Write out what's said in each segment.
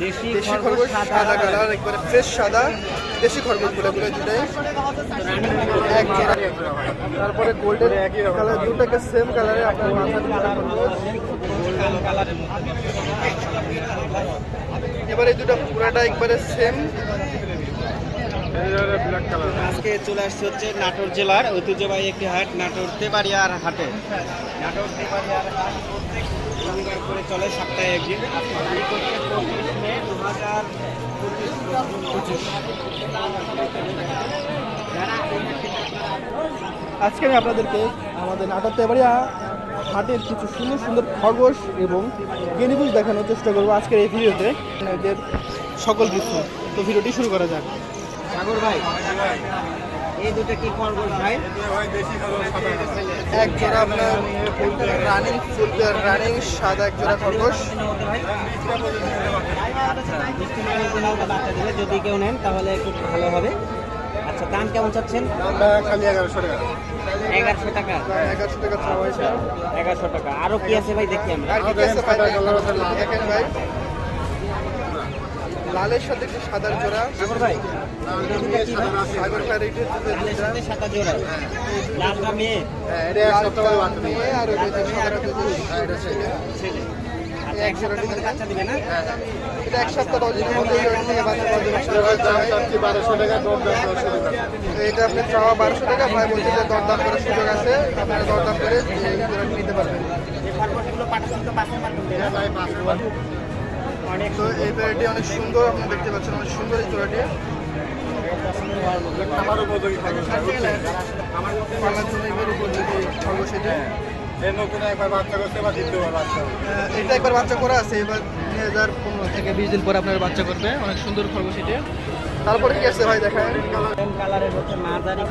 দেশি খরগোশ সাদা কালার একবারে ফ্রেশ সাদা। দেশি খরগোশগুলো দুটাই। তারপরে গোল্ডেন কালার দুটাকে সেম কালারে আপনার এবারে দুটো পুরাটা একবারে সেম আজকে চলে আসছে হচ্ছে নাটোর জেলার ঐতিহ্যবাহী একটি হাট নাটোর তেবাড়িয়ার হাটে। নাটোর তেবাড়িয়ার হাট প্রত্যেক করে চলে সপ্তাহে একদিন। আজকে আমি আপনাদেরকে আমাদের নাটক তেবাড়িয়া হাটের কিছু সুন্দর সুন্দর খরগোশ এবং গেনিগুজ দেখানোর চেষ্টা করব আজকের এই ভিডিওতে। এদের সকল কিছু। তো ভিডিওটি শুরু করা যাক। সাগর ভাই এই দুটো কি খরগোশ ভাই? এক জোড়া আপনার রানিং ফুল রানিং সাদা এক জোড়া খরগোশ। জন্য বাচ্চা দিলে যদি কেউ নেন তাহলে একটু ভালো হবে। আচ্ছা দাম কেমন চাচ্ছেন? এগারোশো টাকা। এগারোশো টাকা? এগারোশো টাকা এগারোশো টাকা। আরও কি আছে ভাই দেখি আমরা। দেখেন ভাই। লালের সাথে একটু সাদার জোড়া। সাগর ভাই? সাগর সাথে সাদা জোড়া। লালটা মেয়ে? মেয়ে আর ওই সাদাটা ছেলে। আচ্ছা এক সপ্তাহের মধ্যে বাচ্চা দিবে না? এটা এক সপ্তাহ দশ দিনের মধ্যে থেকে তো এটা আপনি চাওয়া বারোশো টাকা ভাই বলছে যে দরদাম করার সুযোগ আছে। আপনারা দরদাম করে নিতে পারবেন। তো এই পেয়ারটি অনেক সুন্দর দেখতে পাচ্ছেন অনেক সুন্দর এই জোড়াটি আমার উপযোগী খরচ পালার জন্য এবার উপযোগী খরগোশ এটা এই নতুন একবার বাচ্চা করতে বা দ্বিতীয় বাচ্চা আহ, এটা একবার বাচ্চা করা আছে এবার দুই হাজার পনেরো থেকে বিশ দিন পরে আপনার বাচ্চা করবে। অনেক সুন্দর খরগোশ এটা তারপরে কি আছে ভাই সেম কালারের হচ্ছে মাঝারি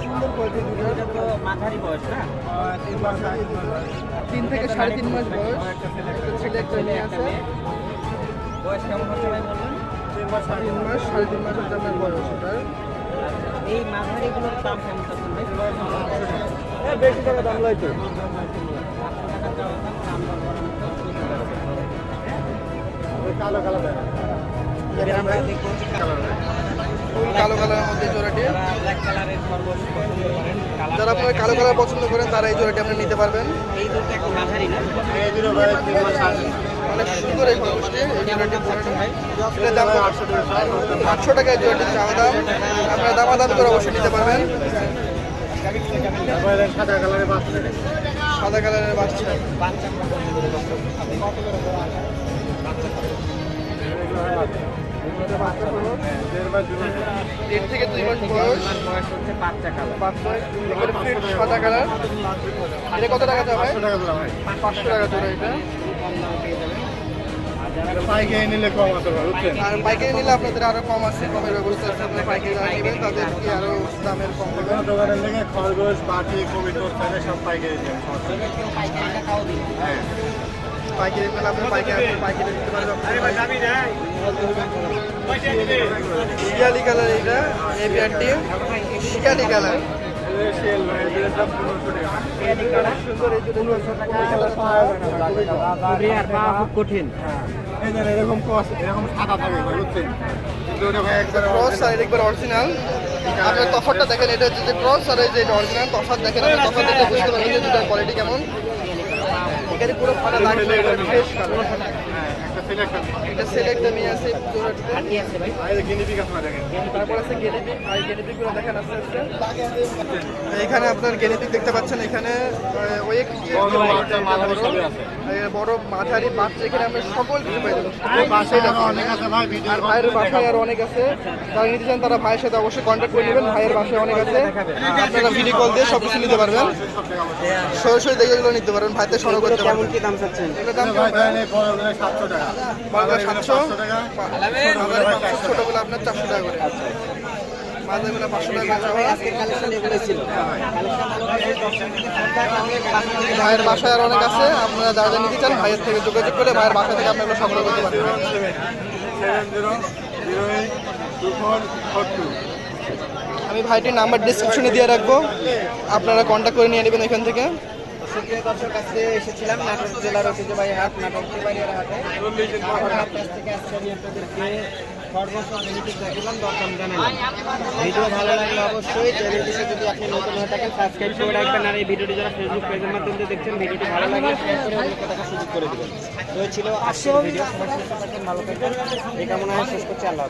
সুন্দর কোয়ালিটি এটা তো মাঝারি বয়স না? তিন থেকে সাড়ে তিন মাস বয়স। একটা ছেলে একটা মেয়ে। আছে। বয়স কেমন হচ্ছে ভাই বললেন তিন মাস সাড়ে তিন মাস হচ্ছে আপনার বয়স এটার এই মাঝারিগুলোর দাম কেমন ভাই? বেশি টাকা দাম লয় তো। কালো কালো কালো কালারের মধ্যে এই জোড়াটি। যারা আপনার কালো কালার পছন্দ করেন তারা এই জোড়াটি আপনি নিতে পারবেন। অনেক সুন্দর এই খরগোশটি এটার দাম আটশো টাকা এই জোড়াটি চাওয়া দাম। আপনারা দামাদামি করে অবশ্যই নিতে পারবেন। সাদা কালারের বাচ্চা সাদা কালারের বাচ্চা দেড় থেকে দুই মাস বয়স বাচ্চা কালার বাচ্চা সাদা কালার। এটা কত টাকা চাওয়া হয় পাঁচশো টাকা। পাঁচশো টাকা জোড়া এটা। পাইকারি নিলে কম আছে বুঝছেন? আর পাইকারি নিলে আপনাদের আরও কম আছে কমের ব্যবস্থা আছে আপনার পাইকারি নেবেন তাদেরকে আরও দামের কম হবে। দোকানের লেগে খরগোশ পাটি কবিতর থাকে সব পাইকারি দিন হ্যাঁ। পাইকারি নিলে আপনার পাইকারি পাইকারি দিতে পারবেন। শিয়ালি কালার এটা এই পেয়ারটি শিয়ালি কালার। সুন্দর এই দুটো খুবই আর খুব কঠিন। এই যে এরকম কস এরকম সাদা থাকে বুঝছেন? একবার ক্রস আর একবার অরিজিনাল আপনার তফাতটা দেখেন এটা হচ্ছে যে ক্রস আর এই যে অরিজিনাল তফাত দেখেন আপনি দেখে বুঝতে পারবেন যে দুটার কোয়ালিটি কেমন। এখানে পুরো ফাটা লাগবে ফ্রেশ এটা সেলেক্ট আছে আর কি আছে ভাই। এই যে আপনারা দেখেন। তারপর আছে গেনেপিক আর গেনেপিকগুলো দেখেন আস্তে আস্তে। এখানে আপনার গেনেপিক দেখতে পাচ্ছেন এখানে আহ, ওই এক বড় মাঝারি সবই আছে। বড় মাঝারি বাচ্চা এখানে আমরা সকল কিছু পাই আর ভাইয়ের বাসায় আরও অনেক আছে। যারা নিতে চান তারা ভাইয়ের সাথে অবশ্যই কন্ট্যাক্ট করে নেবেন ভাইয়ের বাসায় অনেক আছে। আপনারা ভিডিও কল দিয়ে সব কিছু নিতে পারবেন। সরাসরি দেখে এগুলো নিতে পারবেন ভাইতে সংগ্রহ করতে পারবেন। কি দাম চাচ্ছেন? এগুলোর দাম সাতশো টাকা। বড়গুলো সাতশো। ছোটগুলো আপনার চারশো টাকা করে। মাঝাগুলো পাঁচশো টাকা ছিল। ভাইয়ের বাসায় আর অনেক আছে। আপনারা যারা যা নিতে চান ভাইয়ের থেকে যোগাযোগ করে ভাইয়ের বাসা থেকে আপনারা এগুলো সংগ্রহ করতে পারবেন। আমি ভাইটির নাম্বার ডিসক্রিপশনে দিয়ে রাখব। আপনারা কন্ট্যাক্ট করে নিয়ে নেবেন এখান থেকে। সুপ্রিয় দর্শক আজকে এসেছিলাম নাটোর জেলার ঐতিহ্যবাহী হাট, নাটোর তেবাড়িয়ার হাটে। হাট কাছ থেকে আজকে আমি আপনাদেরকে বেনিফিট দেখালাম, দরদাম জানালাম। ভালো লাগলে অবশ্যই চ্যানেলটিতে যদি আপনি নতুন হয়ে থাকেন সাবস্ক্রাইব করে রাখবেন। আর এই ভিডিওটি যারা ফেসবুক পেজের মাধ্যমে দেখছেন, ভিডিওটি ভালো লাগলে শেয়ার করে অন্যকে দেখার সুযোগ করে দেবেন। শেষ করছি। আল্লাহ